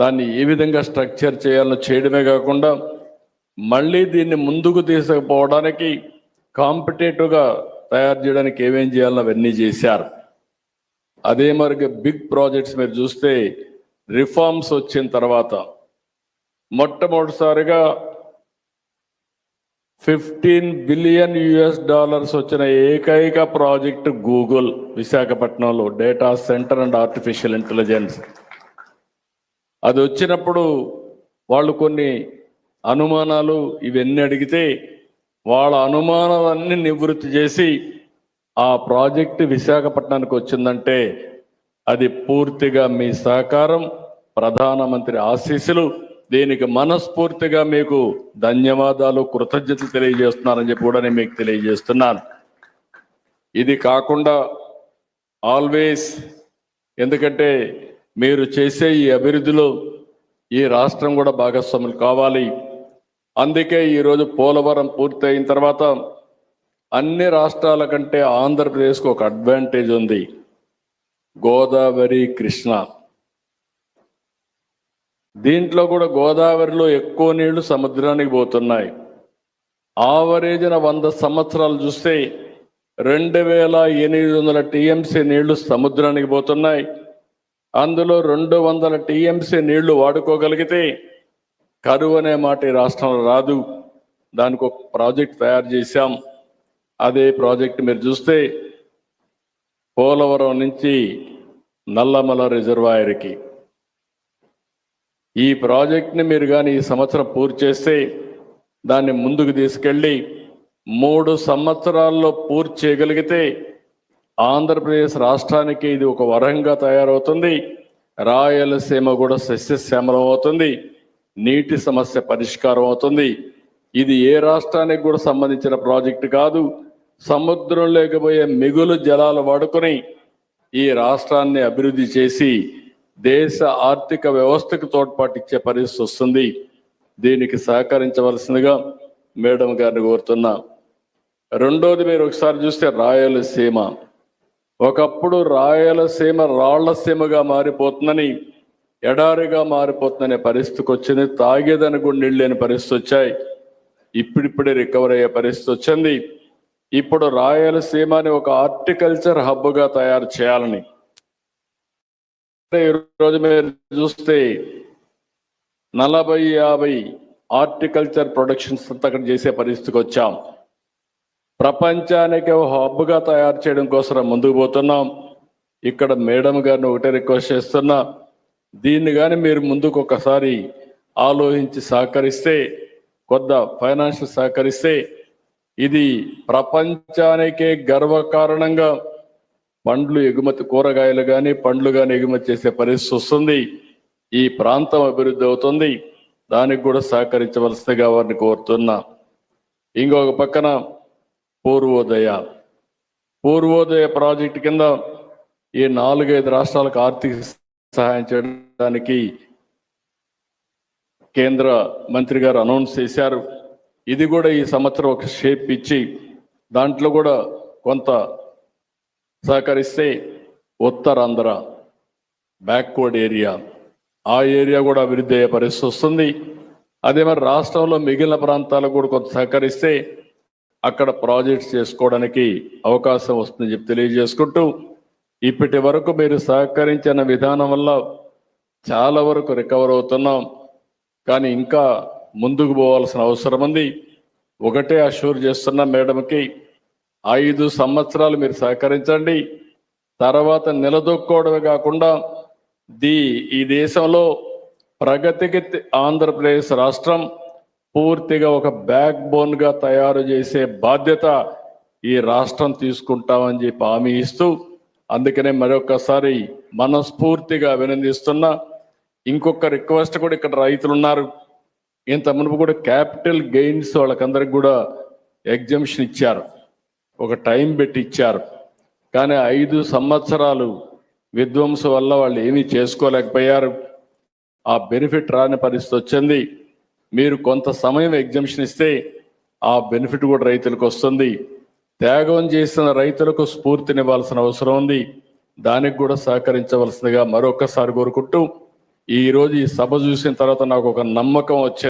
దాన్ని ఏ విధంగా స్ట్రక్చర్ చేయాలో చేయడమే కాకుండా మళ్ళీ దీన్ని ముందుకు తీసుకుపోవడానికి కాంపిటేటివ్గా తయారు చేయడానికి ఏమేం చేయాలో అవన్నీ చేశారు. అదే మరి బిగ్ ప్రాజెక్ట్స్ మీరు చూస్తే రిఫార్మ్స్ వచ్చిన తర్వాత మొట్టమొదటిసారిగా ఫిఫ్టీన్ బిలియన్ యుఎస్ డాలర్స్ వచ్చిన ఏకైక ప్రాజెక్ట్ గూగుల్ విశాఖపట్నంలో data centre and artificial intelligence అది వచ్చినప్పుడు వాళ్ళు కొన్ని అనుమానాలు ఇవన్నీ అడిగితే వాళ్ళ అనుమానాలన్నీ నివృత్తి చేసి ఆ ప్రాజెక్టు విశాఖపట్నానికి వచ్చిందంటే అది పూర్తిగా మీ సహకారం ప్రధానమంత్రి ఆశీస్సులు. దీనికి మనస్ఫూర్తిగా మీకు ధన్యవాదాలు కృతజ్ఞతలు తెలియజేస్తున్నారని చెప్పి కూడా నేను మీకు తెలియజేస్తున్నాను. ఇది కాకుండా ఆల్వేస్ ఎందుకంటే మీరు చేసే ఈ అభివృద్ధిలో ఈ రాష్ట్రం కూడా భాగస్వాములు కావాలి. అందుకే ఈరోజు పోలవరం పూర్తయిన తర్వాత అన్ని రాష్ట్రాల కంటే ఆంధ్రప్రదేశ్కు ఒక అడ్వాంటేజ్ ఉంది. గోదావరి కృష్ణ. దీంట్లో కూడా గోదావరిలో ఎక్కువ నీళ్ళు సముద్రానికి పోతున్నాయి. ఆవరేజ్న వంద సంవత్సరాలు చూస్తే రెండు వేల ఎనిమిది వందల టీఎంసీ నీళ్ళు సముద్రానికి పోతున్నాయి. అందులో రెండు వందల టీఎంసీ నీళ్ళు వాడుకోగలిగితే కరువు అనే మాట ఈ రాష్ట్రంలో రాదు. దానికి ఒక ప్రాజెక్ట్ తయారు చేశాం. అదే ప్రాజెక్ట్ మీరు చూస్తే పోలవరం నుంచి నల్లమల రిజర్వాయర్కి. ఈ ప్రాజెక్ట్ని మీరు కానీ ఈ సంవత్సరం పూర్తి చేస్తే దాన్ని ముందుకు తీసుకెళ్ళి మూడు సంవత్సరాల్లో పూర్తి చేయగలిగితే ఆంధ్రప్రదేశ్ రాష్ట్రానికి ఇది ఒక వరంగా తయారవుతుంది. రాయలసీమ కూడా సస్యశ్యామలం అవుతుంది. నీటి సమస్య పరిష్కారం అవుతుంది. ఇది ఏ రాష్ట్రానికి కూడా సంబంధించిన ప్రాజెక్టు కాదు. సముద్రం లేకపోయే మిగులు జలాలు వాడుకొని ఈ రాష్ట్రాన్ని అభివృద్ధి చేసి దేశ ఆర్థిక వ్యవస్థకు తోడ్పాటిచ్చే పరిస్థితి వస్తుంది. దీనికి సహకరించవలసిందిగా మేడం గారిని కోరుతున్నా. రెండోది మీరు ఒకసారి చూస్తే రాయలసీమ. ఒకప్పుడు రాయలసీమ రాళ్ళసీమగా మారిపోతుందని ఎడారిగా మారిపోతుందనే పరిస్థితికి వచ్చింది. తాగేదని కూడా నీళ్ళు లేని పరిస్థితి వచ్చాయి. ఇప్పుడిప్పుడే రికవర్ అయ్యే పరిస్థితి వచ్చింది. ఇప్పుడు రాయలసీమని ఒక హార్టికల్చర్ హబ్గా తయారు చేయాలని. ఈరోజు మీరు చూస్తే నలభై యాభై హార్టికల్చర్ ప్రొడక్షన్స్ అంతా అక్కడ చేసే పరిస్థితికి వచ్చాం. ప్రపంచానికి ఒక హబ్గా తయారు చేయడం కోసం ముందుకు పోతున్నాం. ఇక్కడ మేడం గారిని ఒకటే రిక్వెస్ట్ చేస్తున్నా దీన్ని కానీ మీరు ముందుకు ఒకసారి ఆలోచించి సహకరిస్తే కొద్ద ఫైనాన్షియల్ సహకరిస్తే ఇది ప్రపంచానికే గర్వకారణంగా పండ్లు ఎగుమతి కూరగాయలు కానీ పండ్లు కానీ ఎగుమతి చేసే పరిస్థితి వస్తుంది. ఈ ప్రాంతం అభివృద్ధి అవుతుంది. దానికి కూడా సహకరించవలసిందిగా వారిని కోరుతున్నా. ఇంకొక పక్కన పూర్వోదయ. పూర్వోదయ ప్రాజెక్టు కింద ఈ నాలుగైదు రాష్ట్రాలకు ఆర్థిక సహాయం చేయడానికి కేంద్ర మంత్రి గారు అనౌన్స్ చేశారు. ఇది కూడా ఈ సంవత్సరం ఒక షేప్ ఇచ్చి దాంట్లో కూడా కొంత సహకరిస్తే ఉత్తరాంధ్ర బ్యాక్వర్డ్ ఏరియా. ఆ ఏరియా కూడా అభివృద్ధి అయ్యే పరిస్థితి వస్తుంది. అదే మరి రాష్ట్రంలో మిగిలిన ప్రాంతాలకు కూడా కొంత సహకరిస్తే అక్కడ ప్రాజెక్ట్స్ చేసుకోవడానికి అవకాశం వస్తుందని చెప్పి తెలియజేసుకుంటూ ఇప్పటి వరకు మీరు సహకరించిన విధానం వల్ల చాలా వరకు రికవర్ అవుతున్నాం. కానీ ఇంకా ముందుకు పోవాల్సిన అవసరం ఉంది. ఒకటే అష్యూర్ చేస్తున్న మేడంకి ఐదు సంవత్సరాలు మీరు సహకరించండి. తర్వాత నిలదొక్కోవడమే కాకుండా దీ ఈ దేశంలో ప్రగతికి ఆంధ్రప్రదేశ్ రాష్ట్రం పూర్తిగా ఒక బ్యాక్ బోన్గా తయారు చేసే బాధ్యత ఈ రాష్ట్రం తీసుకుంటామని చెప్పి హామీ ఇస్తూ అందుకనే మరొకసారి మనస్ఫూర్తిగా అభినందిస్తున్నా ఇంకొక రిక్వెస్ట్ కూడా ఇక్కడ రైతులు ఉన్నారు ఇంత మునుపు కూడా క్యాపిటల్ గెయిన్స్ వాళ్ళకందరికి కూడా ఎగ్జామ్షన్ ఇచ్చారు. ఒక టైం పెట్టి ఇచ్చారు. కానీ ఐదు సంవత్సరాలు విధ్వంసం వల్ల వాళ్ళు ఏమీ చేసుకోలేకపోయారు. ఆ బెనిఫిట్ రాని పరిస్థితి వచ్చింది. మీరు కొంత సమయం ఎగ్జామ్షన్ ఇస్తే ఆ బెనిఫిట్ కూడా రైతులకు వస్తుంది. త్యాగం చేసిన రైతులకు స్ఫూర్తినివ్వాల్సిన అవసరం ఉంది. దానికి కూడా సహకరించవలసిందిగా మరొకసారి కోరుకుంటూ ఈరోజు ఈ సభ చూసిన తర్వాత నాకు ఒక నమ్మకం వచ్చే